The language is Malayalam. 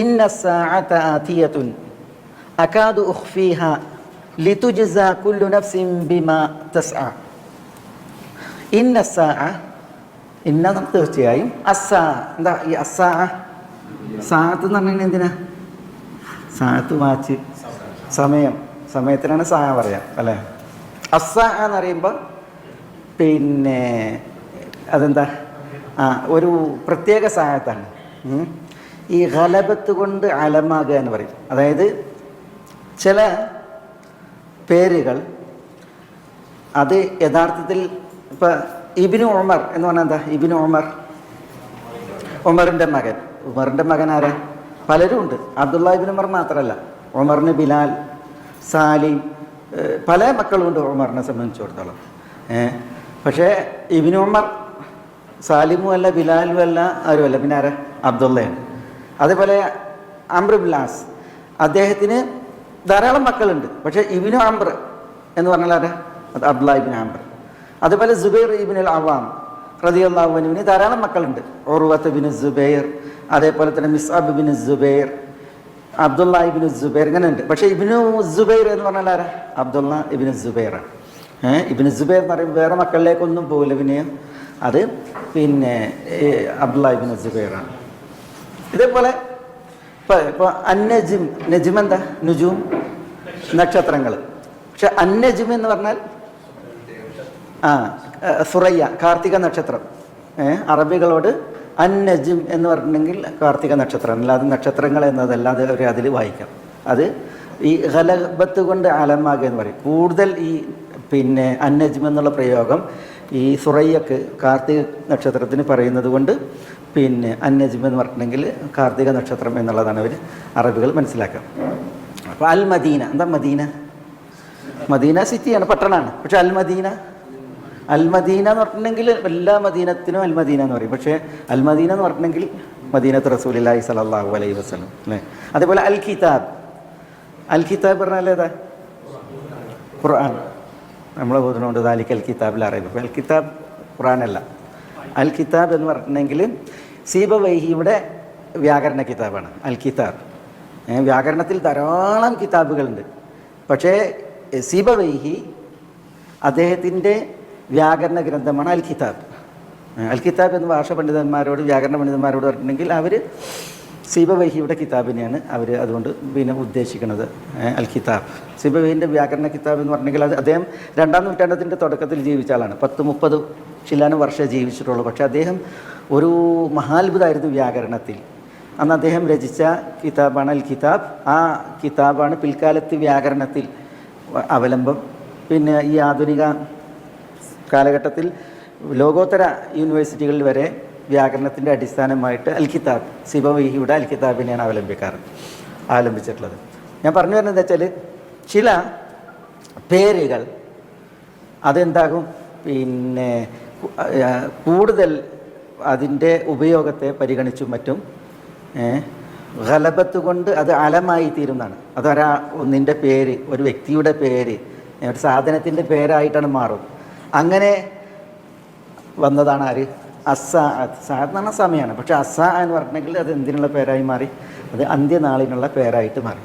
ഇന്ന ആതിയത്തുൻ അകാദു ഉഖ്ഫീഹ ലിതുജ്സ കുല്ലു നഫ്സിൻ ബിമാ തസ്അ ഇന്ന ഇന്ന തീർച്ചയായും. അസ്സാ എന്താ ഈ അസ്സാ സാത്ത് എന്ന് പറഞ്ഞാൽ എന്തിനാ? സാത്ത് വാച്ച്. സമയം. സമയത്തിനാണ് സാ പറയാം അല്ലേ? അസ്സ എന്ന് പറയുമ്പോൾ പിന്നെ അതെന്താ? ആ ഒരു പ്രത്യേക സാഹത്താണ് ഉം. ഈ ഹലബത്ത് കൊണ്ട് അലമാകുക എന്ന് പറയും. അതായത് ചില പേരുകൾ അത് യഥാർത്ഥത്തിൽ ഇപ്പം ഇബിനു ഉമർ എന്ന് പറഞ്ഞാൽ എന്താ? ഇബിനു ഉമർ. ഉമറിന്റെ മകൻ. ഉമറിന്റെ മകൻ ആരാ? പലരും ഉണ്ട്. അബ്ദുള്ള ഇബിൻ ഉമർ മാത്രമല്ല ഉമറിന് ബിലാൽ സാലിം പല മക്കളുണ്ട് ഉമറിനെ സംബന്ധിച്ചിടത്തോളം. പക്ഷേ ഇബിനു ഉമർ സാലിമും അല്ല ബിലാലും അല്ല ആരുമല്ല. പിന്നെ ആരാ? അബ്ദുള്ളയാണ്. അതേപോലെ അംബ്രബിലാസ് അദ്ദേഹത്തിന് ധാരാളം മക്കളുണ്ട്. പക്ഷേ ഇബിനു അംബ്ര എന്ന് പറഞ്ഞാൽ ആരാ? അത് അബ്ദുള്ള ഇബിൻ അംബ്ര അതുപോലെ ജുബൈർ ഇബിൻ അൽ അവാം റതിയുള്ളാഹുവിന് ധാരാളം മക്കളുണ്ട്. ഓർവത്ത് ബിൻ ജുബൈർ അതേപോലെ തന്നെ Musab bin Zubair Abdullah ibn Jubair ഇങ്ങനെ ഉണ്ട്. പക്ഷേ ഇബിനു ജുബൈർ എന്ന് പറഞ്ഞാൽ ആരാ? അബ്ദുള്ള ഇബിൻ ജുബൈറാണ് ഏഹ് ഇബിന് ജുബൈർ എന്ന് പറയുമ്പോൾ വേറെ മക്കളിലേക്കൊന്നും പോകില്ല. പിന്നെ അത് പിന്നെ അബ്ദുള്ള ഇബിൻ സുബൈറാണ് ഇതേപോലെ ഇപ്പോൾ അന്നജിം നജിം എന്താ? നുജും നക്ഷത്രങ്ങൾ. പക്ഷെ അന്നജിം എന്ന് പറഞ്ഞാൽ ആ സുറയ്യ കാർത്തിക നക്ഷത്രം. അറബികളോട് അന്നജിം എന്ന് പറഞ്ഞെങ്കിൽ കാർത്തിക നക്ഷത്രം. അല്ലാതെ നക്ഷത്രങ്ങൾ എന്നതല്ലാതെ അവർ അതിൽ വായിക്കാം. അത് ഈ ഹലബത്ത് കൊണ്ട് അലമാകുക എന്ന് പറയും. കൂടുതൽ ഈ പിന്നെ അന്നജിം എന്നുള്ള പ്രയോഗം ഈ സുറയ്യക്ക് കാർത്തിക നക്ഷത്രത്തിന് പറയുന്നത് കൊണ്ട് പിന്നെ അന്നജിം എന്ന് പറഞ്ഞിട്ടുണ്ടെങ്കിൽ കാർത്തിക നക്ഷത്രം എന്നുള്ളതാണ് അവർ അറബികൾ മനസ്സിലാക്കുക. അപ്പോൾ അൽ മദീന എന്താ മദീന? മദീന സിറ്റിയാണ് പട്ടണമാണ് പക്ഷെ അൽ മദീന അൽ മദീന എന്ന് പറഞ്ഞിട്ടുണ്ടെങ്കിൽ എല്ലാ മദീനത്തിനും അൽ മദീന എന്ന് പറയും. പക്ഷേ അൽ മദീന എന്ന് പറഞ്ഞിട്ടുണ്ടെങ്കിൽ മദീനത്ത് റസൂലി സലാഹു അലൈഹി വസ്ലം അല്ലേ? അതേപോലെ അൽ കിതാബ്. അൽ കിതാബ് പറഞ്ഞാൽ ഏതാ? ഖുർആൻ. നമ്മൾ ബോധനമുണ്ട് ദാലിക്ക് അൽ കിതാബിൽ അറിയുന്നത് അൽ കിതാബ് ഖുറാനല്ല. അൽ കിതാബ് എന്ന് പറഞ്ഞിട്ടുണ്ടെങ്കിൽ സീബ വൈഹിയുടെ വ്യാകരണ കിതാബാണ്. അൽ കിതാബ് വ്യാകരണത്തിൽ ധാരാളം കിതാബുകളുണ്ട്. പക്ഷേ സീബ വൈഹി അദ്ദേഹത്തിന്റെ വ്യാകരണ ഗ്രന്ഥമാണ് അൽ കിതാബ് അൽ കിതാബ് എന്ന് ഭാഷ പണ്ഡിതന്മാരോട് വ്യാകരണ പണ്ഡിതന്മാരോട് പറഞ്ഞിട്ടുണ്ടെങ്കിൽ അവർ സീബവൈഹിയുടെ കിതാബിനെയാണ് അവർ അതുകൊണ്ട് പിന്നെ ഉദ്ദേശിക്കുന്നത് അൽ കിതാബ് സീബവൈഹിന്റെ വ്യാകരണ കിതാബ് എന്ന് പറഞ്ഞെങ്കിൽ അത് അദ്ദേഹം രണ്ടാം നൂറ്റാണ്ടത്തിന്റെ തുടക്കത്തിൽ ജീവിച്ച ആളാണ്. പത്ത് മുപ്പത് ചില്ലാനും വർഷം ജീവിച്ചിട്ടുള്ളൂ. പക്ഷേ അദ്ദേഹം ഒരു മഹാത്ഭുതമായിരുന്നു വ്യാകരണത്തിൽ. അന്ന് അദ്ദേഹം രചിച്ച കിതാബാണ് അൽ കിതാബ് ആ കിതാബാണ് പിൽക്കാലത്ത് വ്യാകരണത്തിൽ അവലംബം. പിന്നെ ഈ ആധുനിക കാലഘട്ടത്തിൽ ലോകോത്തര യൂണിവേഴ്സിറ്റികളിൽ വരെ വ്യാകരണത്തിന്റെ അടിസ്ഥാനമായിട്ട് അൽ കിതാബ് സിബവഹിയുടെ അൽ കിതാബിനെയാണ് അവലംബിക്കാറ് അവലംബിച്ചിട്ടുള്ളത് ഞാൻ പറഞ്ഞു വരുന്നത് വെച്ചാൽ ചില പേരുകൾ അതെന്താകും? പിന്നെ കൂടുതൽ അതിന്റെ ഉപയോഗത്തെ പരിഗണിച്ചും മറ്റും ഗലബത്ത് കൊണ്ട് അത് അലമായി തീരുന്നതാണ്. അതൊരാ ഒന്നിന്റെ പേര് ഒരു വ്യക്തിയുടെ പേര് ഒരു സാധനത്തിന്റെ പേരായിട്ടാണ് മാറും. അങ്ങനെ വന്നതാണ് ആര്? അസ സാത്ത് എന്ന് പറഞ്ഞാൽ സമയമാണ് പക്ഷേ അസാ എന്ന് പറഞ്ഞിട്ടുണ്ടെങ്കിൽ അത് എന്തിനുള്ള പേരായി മാറി? അത് അന്ത്യനാളിനുള്ള പേരായിട്ട് മാറി.